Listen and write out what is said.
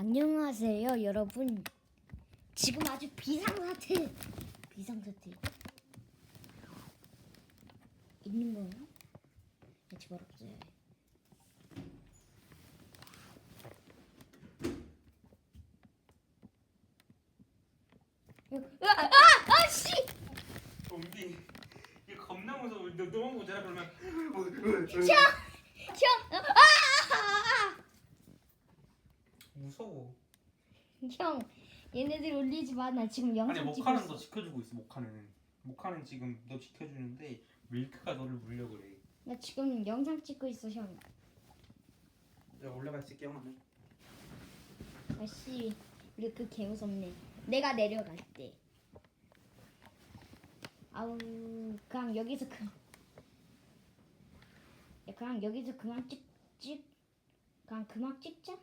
안녕하세요, 여러분. 지금 아주 비상사태, 비상사태 있는 거예요? 네, 집어넣었어요. 아, 아, 아, 씨! 좀비 이거 겁나 무서워 너 너만 보잖아 그러면 형, 형, 아, 아, 무서워 아. 형, 얘네들 올리지 마. 나 지금 영상 찍고 모카는 있어. 너 지켜주고 있어 모카는 모카는 지금 너 지켜주는데 밀크가 너를 물려 그래 나 지금 영상 찍고 있어, 형. 야 올라갈 수 있게 형은 아씨, 우리 그 개무섭네. 내가 내려갈게. 아우, 그냥 여기서 그, 야, 그냥 여기서 그만 찍, 찍, 그냥 그만 찍자.